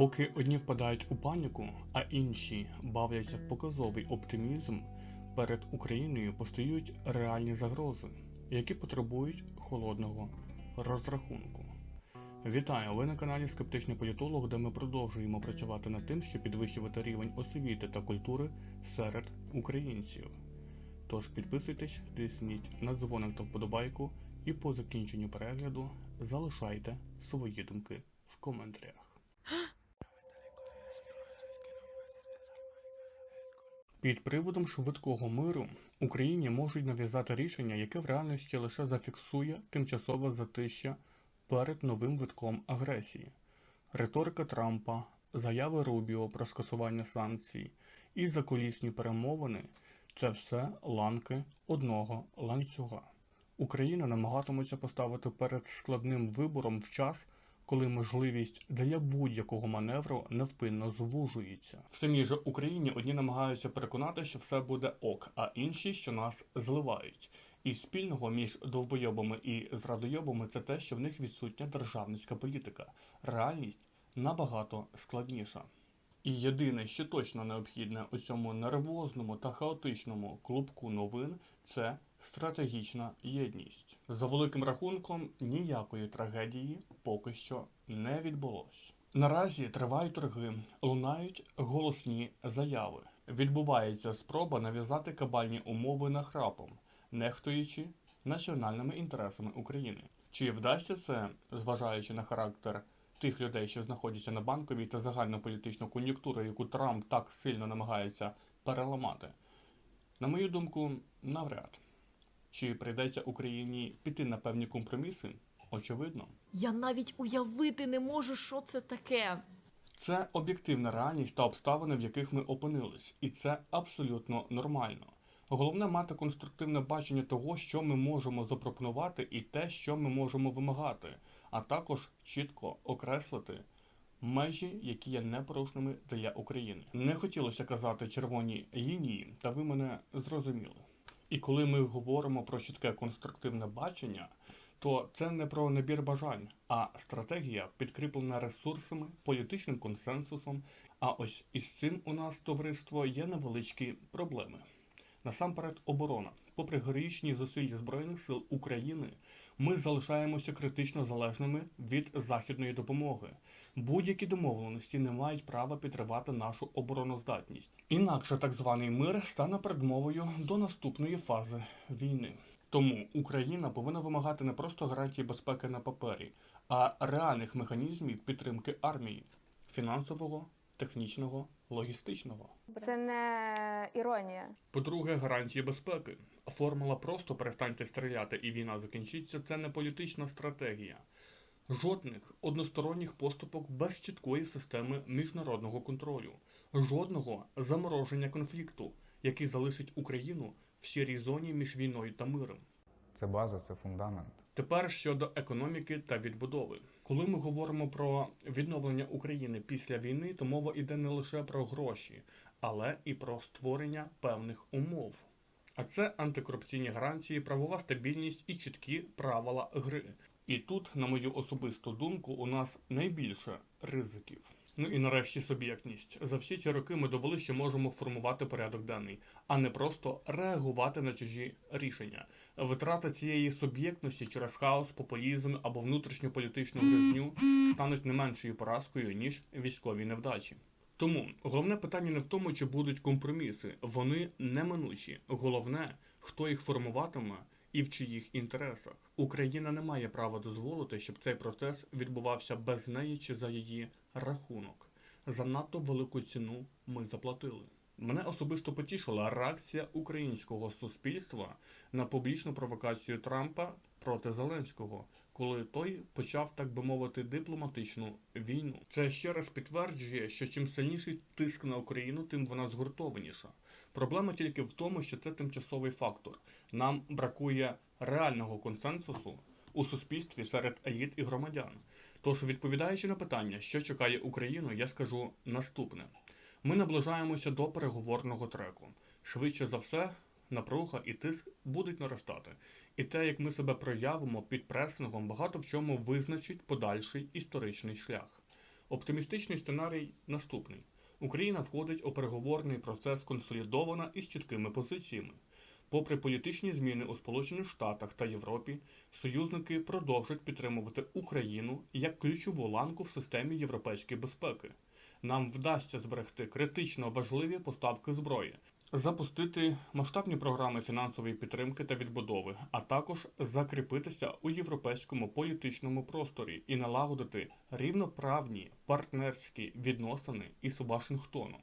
Поки одні впадають у паніку, а інші бавляться в показовий оптимізм, перед Україною постають реальні загрози, які потребують холодного розрахунку. Вітаю! Ви на каналі Скептичний політолог, де ми продовжуємо працювати над тим, щоб підвищувати рівень освіти та культури серед українців. Тож підписуйтесь, тисніть на дзвоник та вподобайку, і по закінченню перегляду залишайте свої думки в коментарях. Під приводом швидкого миру Україні можуть нав'язати рішення, яке в реальності лише зафіксує тимчасове затища перед новим витком агресії. Риторика Трампа, заяви Рубіо про скасування санкцій і закулісні перемовини це все ланки одного ланцюга. Україна намагатиметься поставити перед складним вибором в час, коли можливість для будь-якого маневру невпинно звужується. В самій же Україні одні намагаються переконати, що все буде ок, а інші, що нас зливають. І спільного між довбойобами і зрадойобами це те, що в них відсутня державницька політика. Реальність набагато складніша. І єдине, що точно необхідне у цьому нервозному та хаотичному клубку новин, це стратегічна єдність. За великим рахунком, ніякої трагедії поки що не відбулось. Наразі тривають торги, лунають голосні заяви. Відбувається спроба нав'язати кабальні умови нахрапом, нехтуючи національними інтересами України. Чи вдасться це, зважаючи на характер тих людей, що знаходяться на банковій та загальнополітичну кон'юнктуру, яку Трамп так сильно намагається переламати? На мою думку, навряд. Чи прийдеться Україні піти на певні компроміси? Очевидно. Я навіть уявити не можу, що це таке. Це об'єктивна реальність та обставини, в яких ми опинились, і це абсолютно нормально. Головне мати конструктивне бачення того, що ми можемо запропонувати, і те, що ми можемо вимагати, а також чітко окреслити межі, які є непорушними для України. Не хотілося казати червоні лінії, та ви мене зрозуміли. І коли ми говоримо про чітке конструктивне бачення, то це не про набір бажань, а стратегія, підкріплена ресурсами, політичним консенсусом. А ось із цим у нас товариство є невеличкі проблеми. Насамперед, оборона. Попри героїчні зусилля Збройних сил України, ми залишаємося критично залежними від західної допомоги. Будь-які домовленості не мають права підривати нашу обороноздатність. Інакше так званий мир стане передмовою до наступної фази війни. Тому Україна повинна вимагати не просто гарантії безпеки на папері, а реальних механізмів підтримки армії фінансового, технічного, логістичного. Це не іронія. По-друге, гарантії безпеки. Формула просто перестаньте стріляти і війна закінчиться це не політична стратегія. Жодних односторонніх поступок без чіткої системи міжнародного контролю, жодного замороження конфлікту, який залишить Україну в сірій зоні між війною та миром. Це база, це фундамент. Тепер щодо економіки та відбудови. Коли ми говоримо про відновлення України після війни, то мова йде не лише про гроші, але і про створення певних умов. А це антикорупційні гарантії, правова стабільність і чіткі правила гри. І тут, на мою особисту думку, у нас найбільше ризиків. Ну і нарешті суб'єктність. За всі ці роки ми довели, що можемо формувати порядок денний, а не просто реагувати на чужі рішення. Витрата цієї суб'єктності через хаос, популізм або внутрішньополітичну гризню стануть не меншою поразкою ніж військові невдачі. Тому головне питання не в тому, чи будуть компроміси. Вони неминучі. Головне, хто їх формуватиме і в чиїх інтересах. Україна не має права дозволити, щоб цей процес відбувався без неї чи за її рахунок. Занадто велику ціну ми заплатили. Мене особисто потішила реакція українського суспільства на публічну провокацію Трампа проти Зеленського, коли той почав, так би мовити, дипломатичну війну. Це ще раз підтверджує, що чим сильніший тиск на Україну, тим вона згуртованіша. Проблема тільки в тому, що це тимчасовий фактор. Нам бракує реального консенсусу у суспільстві серед еліт і громадян. Тож, відповідаючи на питання, що чекає Україну, я скажу наступне: ми наближаємося до переговорного треку. Швидше за все, напруга і тиск будуть наростати. І те, як ми себе проявимо під пресингом, багато в чому визначить подальший історичний шлях. Оптимістичний сценарій наступний: Україна входить у переговорний процес консолідована і з чіткими позиціями. Попри політичні зміни у Сполучених Штатах та Європі, союзники продовжують підтримувати Україну як ключову ланку в системі європейської безпеки. Нам вдасться зберегти критично важливі поставки зброї, запустити масштабні програми фінансової підтримки та відбудови, а також закріпитися у європейському політичному просторі і налагодити рівноправні партнерські відносини із Вашингтоном.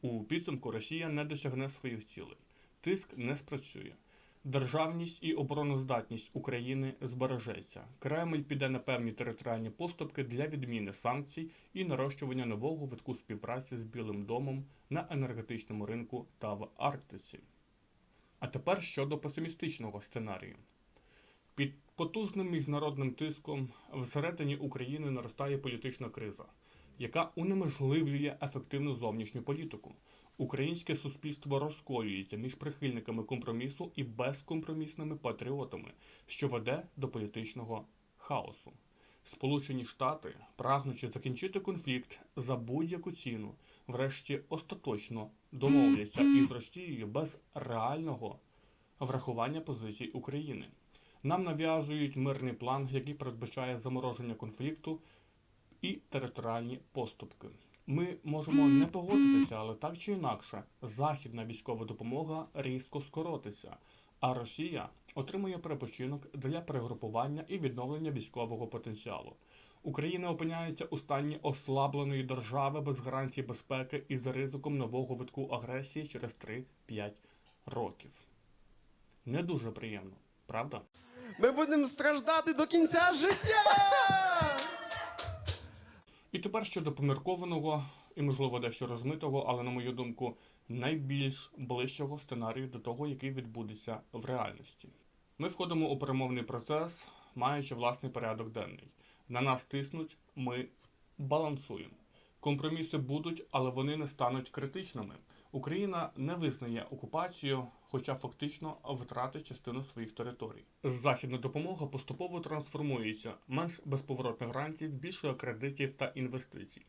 У підсумку Росія не досягне своїх цілей, тиск не спрацює. Державність і обороноздатність України збережеться. Кремль піде на певні територіальні поступки для відміни санкцій і нарощування нового витку співпраці з Білим домом на енергетичному ринку та в Арктиці. А тепер щодо песимістичного сценарію. Під потужним міжнародним тиском всередині України наростає політична криза, яка унеможливлює ефективну зовнішню політику. Українське суспільство розколюється між прихильниками компромісу і безкомпромісними патріотами, що веде до політичного хаосу. Сполучені Штати, прагнучи закінчити конфлікт за будь-яку ціну, врешті остаточно домовляться із Росією без реального врахування позицій України. Нам нав'язують мирний план, який передбачає замороження конфлікту і територіальні поступки. Ми можемо не погодитися, але так чи інакше, західна військова допомога різко скоротиться, а Росія отримує перепочинок для перегрупування і відновлення військового потенціалу. Україна опиняється у стані ослабленої держави без гарантій безпеки і за ризиком нового витку агресії через 3-5 років. Не дуже приємно, правда? Ми будемо страждати до кінця життя! І тепер щодо поміркованого і, можливо, дещо розмитого, але, на мою думку, найбільш ближчого сценарію до того, який відбудеться в реальності. Ми входимо у перемовний процес, маючи власний порядок денний. На нас тиснуть, ми балансуємо. Компроміси будуть, але вони не стануть критичними. Україна не визнає окупацію, хоча фактично втратить частину своїх територій. Західна допомога поступово трансформується, менш безповоротних грантів, більше кредитів та інвестицій.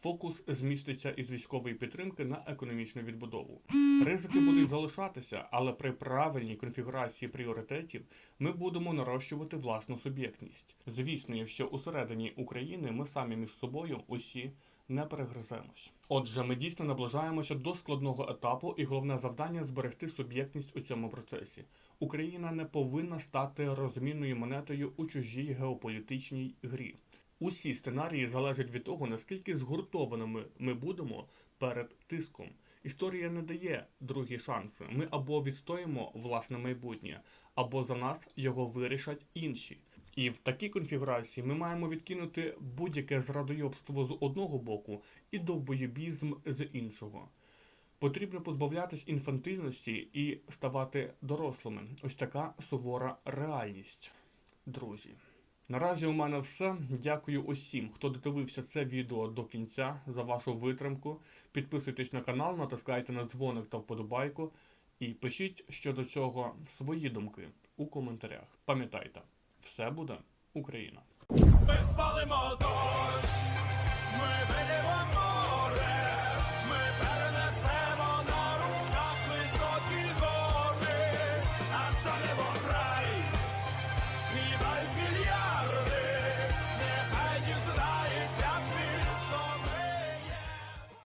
Фокус зміститься із військової підтримки на економічну відбудову. Ризики будуть залишатися, але при правильній конфігурації пріоритетів ми будемо нарощувати власну суб'єктність. Звісно, якщо усередині України ми самі між собою усі не перегриземось. Отже, ми дійсно наближаємося до складного етапу, і головне завдання зберегти суб'єктність у цьому процесі. Україна не повинна стати розмінною монетою у чужій геополітичній грі. Усі сценарії залежать від того, наскільки згуртованими ми будемо перед тиском. Історія не дає другі шанси. Ми або відстоїмо власне майбутнє, або за нас його вирішать інші. І в такій конфігурації ми маємо відкинути будь-яке зрадойобство з одного боку і довбоєбізм з іншого. Потрібно позбавлятись інфантильності і ставати дорослими. Ось така сувора реальність, друзі. Наразі у мене все. Дякую усім, хто додивився це відео до кінця за вашу витримку. Підписуйтесь на канал, натискайте на дзвоник та вподобайку і пишіть щодо цього свої думки у коментарях. Пам'ятайте, все буде Україна! Ми спалимо дощ, ми